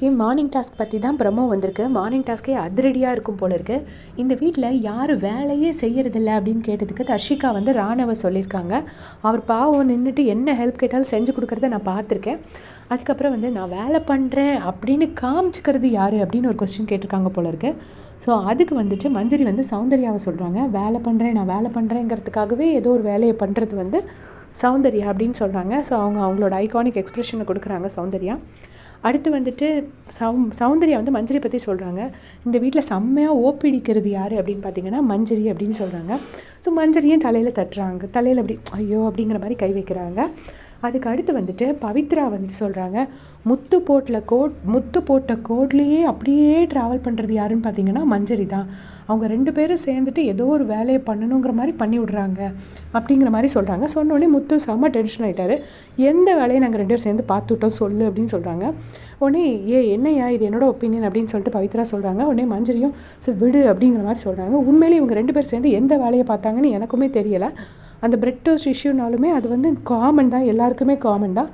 இன்றைக்கி morning task பற்றி தான் ப்ரமோ வந்திருக்கு மார்னிங் டாஸ்க்கே அதிரடியாக இருக்கும் போல இருக்கு. இந்த வீட்டில் யார் வேலையே செய்யறதில்ல அப்படின்னு கேட்டதுக்கு தர்ஷிகா வந்து ராணவ சொல்லியிருக்காங்க. அவர் பாவம் நின்றுட்டு என்ன ஹெல்ப் கேட்டாலும் செஞ்சு கொடுக்குறத நான் பார்த்துருக்கேன். அதுக்கப்புறம் வந்து நான் வேலை பண்ணுறேன் அப்படின்னு காமிச்சிக்கிறது யார் அப்படின்னு ஒரு கொஸ்டின் கேட்டிருக்காங்க போல இருக்கு. ஸோ அதுக்கு வந்துட்டு மஞ்சரி வந்து சௌந்தர்யாவை சொல்கிறாங்க வேலை பண்ணுறேன் நான் வேலை பண்ணுறேங்கிறதுக்காகவே ஏதோ ஒரு வேலையை பண்ணுறது வந்து சௌந்தர்யா அப்படின்னு சொல்கிறாங்க ஸோ அவங்க அவங்களோட ஐகானிக் எக்ஸ்பிரஷனை கொடுக்குறாங்க சௌந்தர்யா. அடுத்து வந்துட்டு சௌ சௌந்தர்யா வந்து மஞ்சரி பற்றி சொல்கிறாங்க இந்த வீட்டில் செம்மையாக ஓப்பிடிக்கிறது யார் அப்படின்னு பார்த்தீங்கன்னா மஞ்சரி அப்படின்னு சொல்கிறாங்க ஸோ மஞ்சரியும் தலையில் தட்டுறாங்க? தலையில் அப்படி ஐயோ அப்படிங்கிற மாதிரி கை வைக்கிறாங்க. அதுக்கு அடுத்து வந்துட்டு பவித்ரா வந்து சொல்கிறாங்க முத்து போட்டில் கோட் முத்து போட்ட கோட்லேயே அப்படியே ட்ராவல் பண்ணுறது யாருன்னு பார்த்தீங்கன்னா மஞ்சரி தான். அவங்க ரெண்டு பேரும் சேர்ந்துட்டு ஏதோ ஒரு வேலையை பண்ணணுங்கிற மாதிரி பண்ணி விட்றாங்க அப்படிங்கிற மாதிரி சொல்கிறாங்க சொன்னோடனே முத்து செம்ம டென்ஷன் ஆகிட்டாரு எந்த வேலையை நாங்கள் ரெண்டு பேரும் சேர்ந்து பார்த்துட்டோம் சொல்லு அப்படின்னு சொல்கிறாங்க உடனே ஏ என்னையா இது? என்னோட ஒப்பீனியன் அப்படின்னு சொல்லிட்டு பவித்ரா சொல்கிறாங்க உடனே மஞ்சரியும் சரி விடு அப்படிங்கிற மாதிரி சொல்கிறாங்க உண்மையிலேயே இவங்க ரெண்டு பேர் சேர்ந்து எந்த வேலையை பார்த்தாங்கன்னு எனக்குமே தெரியலை. அந்த பிரெட் டோஸ்ட் இஷ்யூனாலுமே அது வந்து காமன் தான். எல்லாருக்குமே காமன் தான்.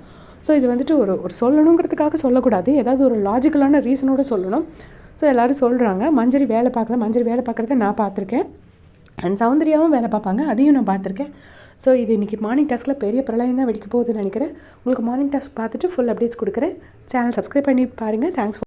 ஸோ இது வந்துட்டு ஒரு ஒரு சொல்லணுங்கிறதுக்காக சொல்லக்கூடாது. ஏதாவது ஒரு லாஜிக்கலான ரீசனோட சொல்லணும். ஸோ எல்லோரும் சொல்கிறாங்க மஞ்சரி வேலை பார்க்கல. மஞ்சரி வேலை பார்க்குறத நான் பார்த்துருக்கேன். அண்ட் சௌந்தர்யாவும் வேலை பார்ப்பாங்க. அதையும் நான் பார்த்துருக்கேன். ஸோ இது இன்றைக்கி மார்னிங் டாஸ்கில் பெரிய பிரளயம் தான் வெடிக்க போகுதுன்னு நினைக்கிறேன். உங்களுக்கு மார்னிங் டாஸ்க் பார்த்துட்டு ஃபுல் அப்டேட்ஸ் கொடுக்குறேன். சேனல் சப்ஸ்கிரைப் பண்ணி பாருங்கள் தேங்க்ஸ்